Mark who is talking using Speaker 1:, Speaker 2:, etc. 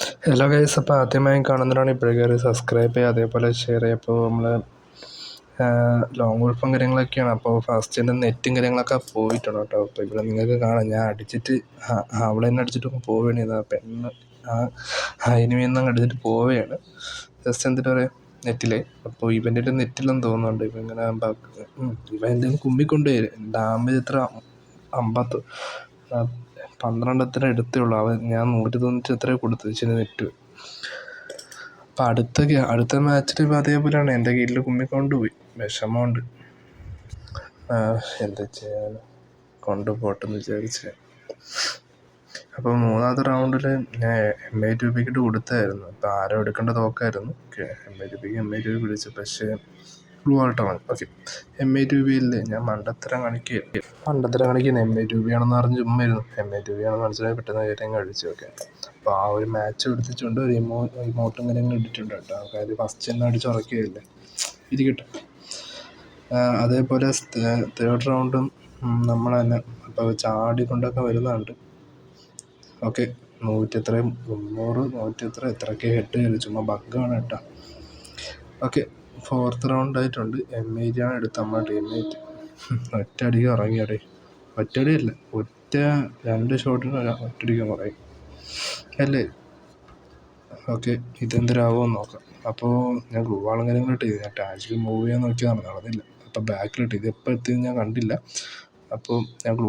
Speaker 1: Hello guys അപ്പോൾ ആദ്യമായി കാണുന്നവരാണ് ഇപ്പോഴേ കയറി സബ്സ്ക്രൈബ് ചെയ്യുക അതേപോലെ ഷെയർ ചെയ്യുക. അപ്പോൾ നമ്മൾ ലോങ് ഗോൾഫും കാര്യങ്ങളൊക്കെയാണ്. അപ്പോൾ ഫസ്റ്റിന്റെ നെറ്റും കാര്യങ്ങളൊക്കെ പോയിട്ടുണ്ട് കേട്ടോ. അപ്പോൾ ഇവിടെ നിങ്ങൾക്ക് കാണാം. ഞാൻ അടിച്ചിട്ട് അവളെ തന്നെ അടിച്ചിട്ട് പോവുകയാണ്. ആ പെണ്ണ് ആ നിന്ന് അടിച്ചിട്ട് പോവുകയാണ്. ജസ്റ്റ് എന്തിട്ട് പറയുക നെറ്റിൽ അപ്പോൾ ഇവന്റെ നെറ്റിലെന്ന് തോന്നുന്നുണ്ട്. ഇപ്പം ഇങ്ങനെ ഇവൻ എന്തെങ്കിലും കുമ്മിക്കൊണ്ട് വരും. ഡാമേജ് എത്ര അമ്പത്ത് പന്ത്രണ്ടത്തിന് എടുത്തേ ഉള്ളൂ അവൻ ഞാൻ നൂറ്റി തൊണ്ണൂറ്റി എത്രയോ കൊടുത്തു ഇച്ചിരി നെറ്റ്. അപ്പം അടുത്ത അടുത്ത ഇപ്പം അതേപോലെയാണ്. എന്റെ കയ്യിൽ കുമ്മിക്കൊണ്ട് പോയി. വിഷമമുണ്ട്. എന്താ ചെയ്യാൻ കൊണ്ടുപോട്ടെന്ന് വിചാരിച്ച്. അപ്പോൾ മൂന്നാമത്തെ റൗണ്ടിൽ ഞാൻ എം ഐ ടു കൊടുത്തായിരുന്നു. അപ്പോൾ ആരോ എടുക്കേണ്ട തോക്കായിരുന്നു. M I two M I two പിടിച്ചു. പക്ഷേ ബ്ലൂ ആൾട്ടാണ് ഓക്കെ എം എ ഇല്ലേ ഞാൻ മണ്ടത്തരം കാണിക്കുക മണ്ടത്തരം കാണിക്കുന്ന എം എ ആണെന്ന് പറഞ്ഞ് ചുമ്മായിരുന്നു. എം എ ആണെന്ന് മനസ്സിലായി. പെട്ടെന്ന് കയറി കഴിച്ചു ഓക്കെ അപ്പോൾ ആ ഒരു മാച്ച് എടുത്തിട്ടുണ്ട്. ഒരു ഇമോ ഇമോട്ടും ഇട്ടിട്ടുണ്ട് കേട്ടോ. ആൾക്കാർ ഫസ്റ്റ് തന്നെ അടിച്ച് ഉറക്കുകയല്ലേ? ഇരിക്കട്ടെ അതേപോലെ തേർഡ് റൗണ്ടും നമ്മൾ തന്നെ അപ്പോൾ ചാടിക്കൊണ്ടൊക്കെ വരുന്നുണ്ട് ഓക്കെ നൂറ്റി എത്രയും മുന്നൂറ് നൂറ്റി എത്ര എത്രയൊക്കെ ഹെഡ് ചുമ്മാ ബഗ്ഗാണ് കേട്ടോ. ഓക്കെ ഫോർത്ത് റൗണ്ട് ആയിട്ടുണ്ട്. എം ഐ ജി ആണ് എടുത്ത് നമ്മുടെ ടീമേറ്റ് ഒറ്റയടിക്ക് ഇറങ്ങിയടേ ഒറ്റയടിയല്ല ഒറ്റ രണ്ട് ഷോട്ടിന് ഒറ്റയടിക്ക് പറയും അല്ലേ? ഓക്കെ ഇതെന്തരാകുമെന്ന് നോക്കാം. അപ്പോൾ ഞാൻ ഗ്ലൂ കാര്യങ്ങളിട്ട് കാര്യങ്ങളും ഇട്ട് ഞാൻ ടാജിൽ മൂവ് ചെയ്യാൻ നോക്കിയതാണ്. നടന്നില്ല. അപ്പോൾ ബാക്കിലിട്ട് ഇത് എപ്പോൾ എത്തിയെന്ന് ഞാൻ കണ്ടില്ല. അപ്പോൾ ഞാൻ ഗ്ലൂ